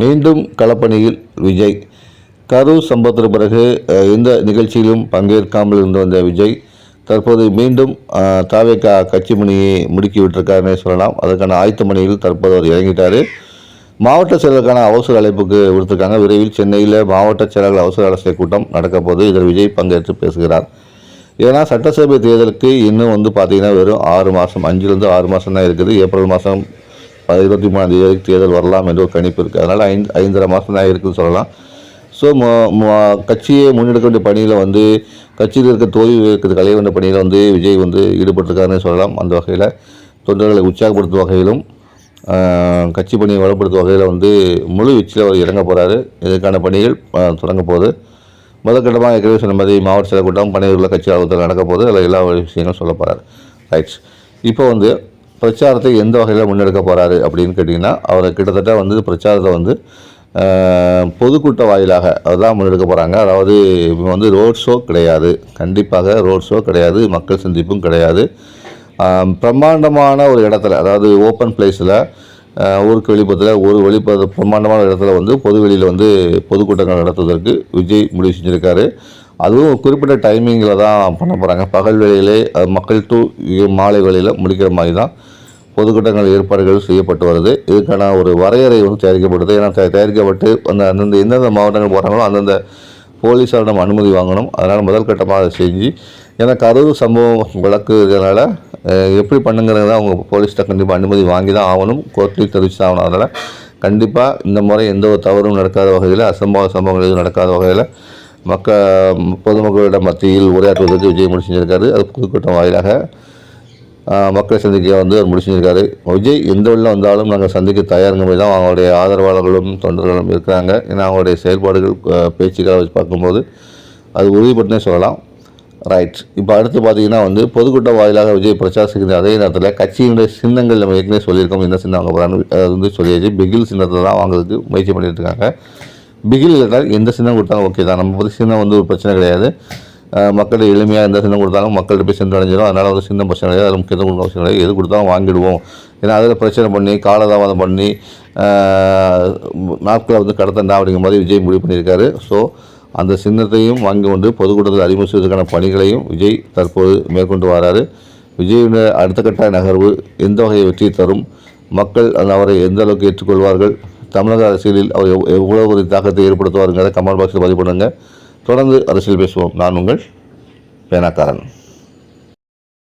மீண்டும் களப்பணியில் விஜய். கரூர் சம்பவத்திற்கு பிறகு எந்த நிகழ்ச்சியிலும் பங்கேற்காமல் இருந்து வந்த விஜய் தற்போது மீண்டும் தாவேக்கா கட்சி பணியை முடுக்கி விட்டிருக்காருன்னே சொல்லலாம். அதற்கான ஆயத்த பணியில் தற்போது அவர் இறங்கிட்டார். மாவட்ட செயலருக்கான அவசர அழைப்புக்கு விடுத்திருக்காங்க. விரைவில் சென்னையில் மாவட்ட செயலர்கள் அவசர அரசியல் கூட்டம் நடக்கப்போது இதில் விஜய் பங்கேற்று பேசுகிறார். ஏன்னா சட்டசபை தேர்தலுக்கு இன்னும் வந்து பார்த்தீங்கன்னா வெறும் ஆறு மாதம் அஞ்சுலேருந்து ஆறு மாதம் தான் இருக்குது. ஏப்ரல் மாதம் இருபத்தி மூணாம் தேதி வரைக்கும் தேர்தல் வரலாம் என்ற ஒரு கணிப்பு இருக்குது அதனால் ஐந்து ஐந்தரை மாதம் தான் இருக்குதுன்னு சொல்லலாம். ஸோ கட்சியை முன்னெடுக்க வேண்டிய பணியில் வந்து கட்சியில் இருக்க தோல்வி இருக்கிறது கலைய வேண்டிய பணியில் வந்து விஜய் வந்து ஈடுபட்டிருக்காருன்னு சொல்லலாம். அந்த வகையில் தொண்டர்களை உற்சாகப்படுத்தும் வகையிலும் கட்சி பணியை வளப்படுத்தும் வகையில் வந்து முழு வீச்சில் அவர் இறங்க போகிறாரு இதற்கான பணிகள் தொடங்க போகுது. முதற்கட்டமாக ஏற்கனவே சொன்ன மாதிரி மாவட்ட செயலர் கூட்டம் பணியுள்ள கட்சி அலுவலகத்தில் நடக்க போகுது. அதில் எல்லா விஷயங்களும் சொல்ல போகிறார் ரைட்ஸ் இப்போ வந்து பிரச்சாரத்தை எந்த வகையில் முன்னெடுக்க போகிறாரு அப்படின்னு கேட்டிங்கன்னா அவர் கிட்டத்தட்ட வந்து பிரச்சாரத்தை வந்து பொதுக்கூட்ட வாயிலாக அதுதான் முன்னெடுக்க போகிறாங்க அதாவது இப்போ வந்து ரோட் ஷோ கிடையாது. கண்டிப்பாக ரோட் ஷோ கிடையாது மக்கள் சந்திப்பும் கிடையாது. பிரம்மாண்டமான ஒரு இடத்துல அதாவது ஓப்பன் பிளேஸில் ஊருக்கு வெளிப்புறத்தில் ஒரு வெளிப்ப பிரம்மாண்டமான இடத்துல வந்து பொது வெளியில் வந்து பொதுக்கூட்டங்கள் நடத்துவதற்கு விஜய் முடிவு செஞ்சுருக்காரு. அதுவும் குறிப்பிட்ட டைமிங்கில் தான் பண்ண போகிறாங்க பகல் வேளையிலே மக்கள் டூ மாலை வேளையில் முடிக்கிற மாதிரி தான் பொதுக்கூட்டங்கள் ஏற்பாடுகள் செய்யப்பட்டு வருது. இதுக்கான ஒரு வரையறை வந்து தயாரிக்கப்படுது. ஏன்னா தயாரிக்கப்பட்டு அந்த அந்தந்த எந்தெந்த மாவட்டங்கள் போகிறாங்களோ அந்தந்த போலீஸாரிடம் அனுமதி வாங்கணும். அதனால் முதல் கட்டமாக அதை செஞ்சு ஏன்னா கரூர் சம்பவம் வழக்கு இதனால் எப்படி பண்ணுங்கிறத அவங்க போலீஸ்கிட்ட கண்டிப்பாக அனுமதி வாங்கி தான் ஆகணும். கோர்ட்லேயும் தெரிவிச்சு தான் ஆகணும் அதனால் கண்டிப்பாக இந்த முறை எந்த ஒரு தவறும் நடக்காத வகையில் அசம்பாவ சம்பவங்கள் எதுவும் நடக்காத வகையில் மக்க பொதுமக்களிடம் மத்தியில் உரையாற்றுவதற்கு விஜய் முடிவு செஞ்சிருக்காரு. அது பொதுக்கூட்டம் வாயிலாக மக்களை சந்திக்க வந்து அவர் முடிச்சிருக்காரு விஜய் எந்த வழியில் வந்தாலும் நாங்கள் சந்திக்க தயாருங்க மாதிரி தான் அவங்களுடைய ஆதரவாளர்களும் தொண்டர்களும் இருக்கிறாங்க. ஏன்னா அவங்களுடைய செயல்பாடுகள் பேச்சுக்களை வச்சு பார்க்கும்போது அது உறுதிப்பட்டுனே சொல்லலாம். ரைட் இப்போ அடுத்து பார்த்தீங்கன்னா வந்து பொதுக்கூட்ட வாயிலாக விஜய் பிரச்சாரம் செய்கிற அதே நேரத்தில் கட்சியினுடைய சின்னங்கள் நம்ம ஏற்கனவே சொல்லியிருக்கோம். என்ன சின்னம் வாங்க போகிறான்னு அது வந்து சொல்லியாச்சு. பிகில் சின்னத்தை தான் வாங்குறதுக்கு முயற்சி பண்ணிட்டு இருக்காங்க. பிகில் இல்லைனால் எந்த சின்னம் கொடுத்தாலும் ஓகே தான். நம்ம பற்றி சின்னம் வந்து ஒரு பிரச்சனை கிடையாது. மக்கள் எளிமையாக எந்த சின்னம் கொடுத்தாலும் மக்கள்கிட்ட போய் சென்று அடைஞ்சிடும் அதனால் வந்து சின்ன பிரச்சனை கிடையாது. அது முக்கியத்துவம் கொடுக்க அவசியம் கிடையாது. எது கொடுத்தாலும் வாங்கிடுவோம். ஏன்னா அதில் பிரச்சனை பண்ணி காலதாமதம் பண்ணி நாட்களை வந்து கடத்தண்டா அப்படிங்கிற மாதிரி விஜய் முடிவு பண்ணியிருக்காரு. ஸோ அந்த சின்னத்தையும் வாங்கி கொண்டு பொதுக்கூட்டத்தில் அறிமுகம் செய்வதற்கான பணிகளையும் விஜய் தற்போது மேற்கொண்டு வராரு. விஜயுடைய அடுத்த கட்ட நகர்வு எந்த வகையை வெற்றி தரும்? மக்கள் அந்த அவரை எந்த அளவுக்கு ஏற்றுக்கொள்வார்கள்? தமிழக அரசியலில் அவர் எவ் எவ்வளவு ஒரு தாக்கத்தை ஏற்படுத்துவாருங்கிறத கமெண்ட் பாக்ஸில் பதிவு பண்ணுங்கள் தொடர்ந்து அரசியல் பேசுவோம். நான் உங்கள் பேனாக்காரன்.